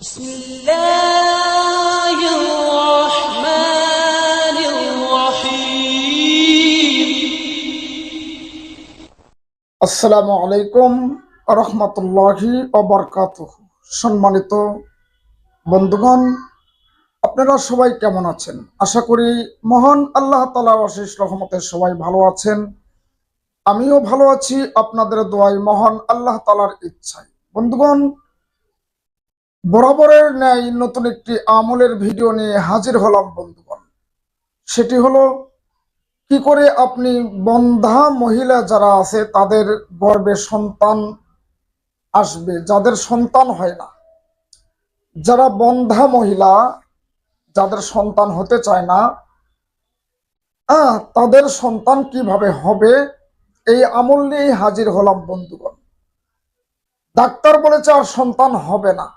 بسم الله الرحمن الرحيم আসসালামু আলাইকুম রহমতুল্লাহি অবরকাত সম্মানিত বন্ধুগণ আপনারা সবাই কেমন আছেন আশা করি মহান আল্লাহ তালার অশেষ রহমতে সবাই ভালো আছেন আমিও ভালো আছি আপনাদের দোয়াই মহান আল্লাহ তালার ইচ্ছায় বন্ধুগণ বরাবরের ন্যায় নতুন একটি আমলের ভিডিও নিয়ে হাজির হলাম, বন্ধুগণ। সেটি হলো, কি করে আপনি বন্ধা মহিলা যারা আছে, তাদের গর্বে সন্তান আসবে, যাদের সন্তান হয় না। যারা বন্ধা মহিলা, যাদের সন্তান হতে চায় না তাদের সন্তান কীভাবে হবে? এই আমল নিয়েই হাজির হলাম, বন্ধুগণ। ডাক্তার বলেছে আর সন্তান হবে না।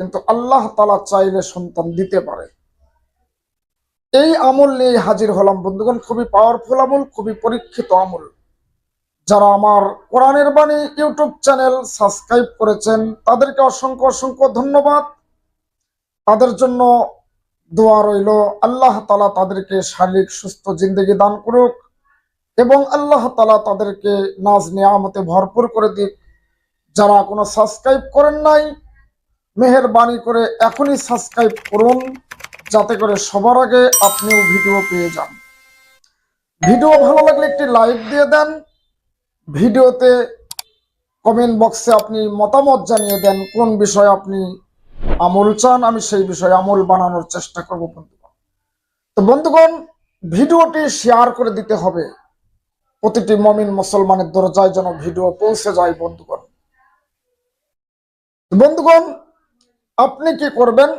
কিন্তু আল্লাহ তালা চাইলে সন্তান দিতে পারে। এই আমল নিয়ে হাজির হলাম বন্ধুগণ, খুবই পাওয়ারফুল আমল, খুবই পরীক্ষিত আমল। যারা আমার কোরআনের বাণী ইউটিউব চ্যানেল সাবস্ক্রাইব করেছেন, তাদেরকে অসংখ্য অসংখ্য ধন্যবাদ। তাদের জন্য দোয়া রইল, আল্লাহ তালা তাদেরকে শারীরিক সুস্থ জিন্দগি দান করুক এবং আল্লাহ তালা তাদেরকে নাজ নিয়ামতে ভরপুর করে দিক। যারা কোনো সাবস্ক্রাইব করেন নাই মেহেরবানি করে এখনই সাবস্ক্রাইব করুন, যাতে করে সবার আগে আপনিও ভিডিও পেয়ে যান। ভিডিও ভালো লাগলে একটি লাইক দিয়ে দেন, ভিডিওতে কমেন্ট বক্সে আপনি মতামত জানিয়ে দেন, কোন বিষয়ে আপনি আমল চান, আমি সেই বিষয়ে আমল বানানোর চেষ্টা করব বন্ধুগণ। তো বন্ধুগণ, ভিডিওটি শেয়ার করে দিতে হবে। প্রতিটি মমিন মুসলমানের দরজায় যেন ভিডিও পৌঁছে যায় বন্ধুগণ। বন্ধুগণ আপনি কি করবেন?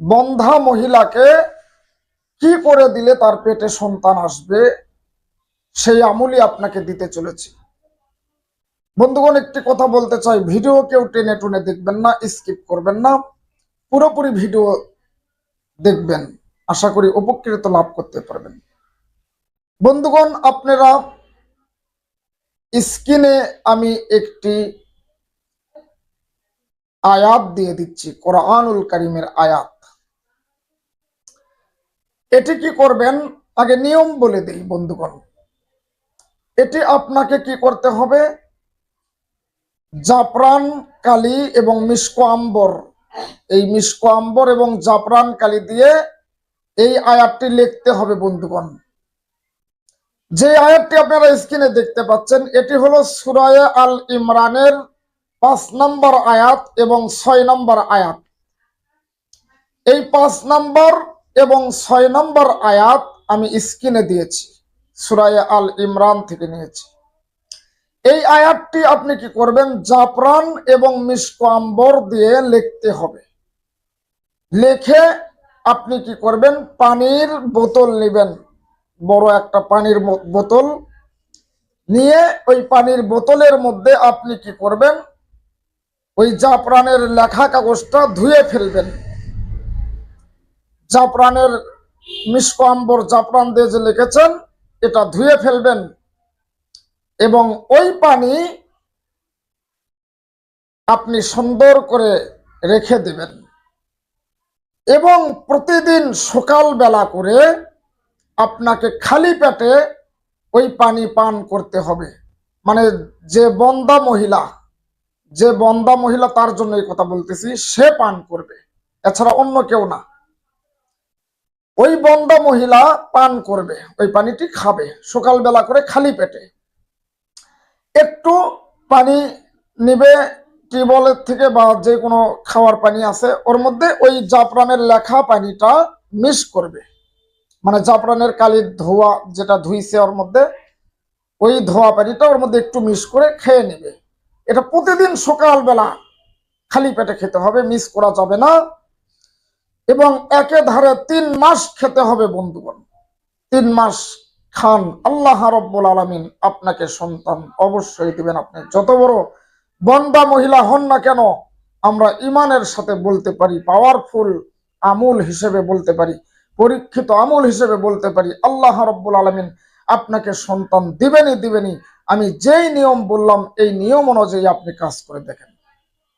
বন্ধা মহিলাকে কি করে দিলে তার পেটে সন্তান আসবে? সেই আমলই আপনাকে দিতে চলেছি। বন্ধুগণ, একটি কথা বলতে চাই। ভিডিও কেউ টেনে টুনে দেখবেন না, স্কিপ করবেন না। পুরোপুরি ভিডিও দেখবেন। আশা করি উপকৃত লাভ করতে পারবেন। বন্ধুগণ, আপনারা স্ক্রিনে আমি একটি আয়াত দিয়ে দিচ্ছি, কোরআনুল করিমের আয়াত। এটি কি করবেন? আগে নিয়ম বলে দেই, বন্ধুগণ। এটি আপনাকে কি করতে হবে? জাফরান কালি এবং মিসকো আম্বর। এই মিসকো আম্বর এবং জাফরান কালি দিয়ে এই আয়াতটি লিখতে হবে, বন্ধুগণ। যে আয়াতটি আপনারা স্ক্রিনে দেখতে পাচ্ছেন, এটি হলো সুরায়ে আল ইমরানের পাঁচ নম্বর আয়াত এবং ছয় নম্বর আয়াত। এই পাঁচ নম্বর এবং ছয় নম্বর আয়াত আমি স্ক্রিনে দিয়েছি, সুরায় আল ইমরান থেকে নিয়েছি। এই আয়াতটি আপনি কি করবেন? জাফরান এবং মিসকম্বর দিয়ে লিখতে হবে। লিখে আপনি কি করবেন? পানির বোতল নেবেন। বড় একটা পানির বোতল। নিয়ে ওই পানির বোতলের মধ্যে আপনি কি করবেন? ওই জাফরানের লেখা কাগজটা ধুয়ে ফেলবেন। জাফরানের মিসকম্বর জাফরান দিয়ে যে লিখেছেন, এটা ধুয়ে ফেলবেন এবং ওই পানি আপনি সুন্দর করে রেখে দেবেন। এবং প্রতিদিন সকাল বেলা করে আপনাকে খালি পেটে ওই পানি পান করতে হবে। মানে যে বন্দা মহিলা যে বন্দা মহিলা তার জন্য এই কথা বলতেছি, সে পান করবে। এছাড়া অন্য কেউ না। ওই বন্দা মহিলা পান করবে, ওই পানিটি খাবে, সকালবেলা করে খালি পেটে। একটু পানি নিবে, টিউবওয়েলের থেকে বা যে কোনো খাওয়ার পানি আছে, ওর মধ্যে ওই জাফরানের লেখা পানিটা মিস করবে। মানে জাফরানের কালির ধোয়া যেটা ধুইছে ওর মধ্যে, ওই ধোয়া পানিটা ওর মধ্যে একটু মিস করে খেয়ে নেবে। এটা প্রতিদিন সকালবেলা খালি পেটে খেতে হবে মিস করা যাবে না। এবং একে ধারে তিন মাস খেতে হবে বন্ধুগণ। তিন মাস খান, আল্লাহ রব্বুল আলমিন আপনাকে সন্তান অবশ্যই দিবেন। আপনি যত বড় বন্দা মহিলা হন না কেন, আমরা ইমানের সাথে বলতে পারি পাওয়ারফুল আমুল হিসেবে বলতে পারি, পরীক্ষিত আমল হিসেবে বলতে পারি, আল্লাহ রব্বুল আলমিন আপনাকে সন্তান দিবেনই দিবেনই আমি যেই নিয়ম বললাম, এই নিয়ম অনুযায়ী আপনি কাজ করে দেখেন।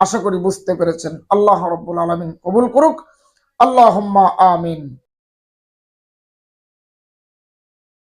আশা করি বুঝতে পেরেছেন। আল্লাহ রব্বুল আলমিন কবুল করুক। আল্লাহ আমিন।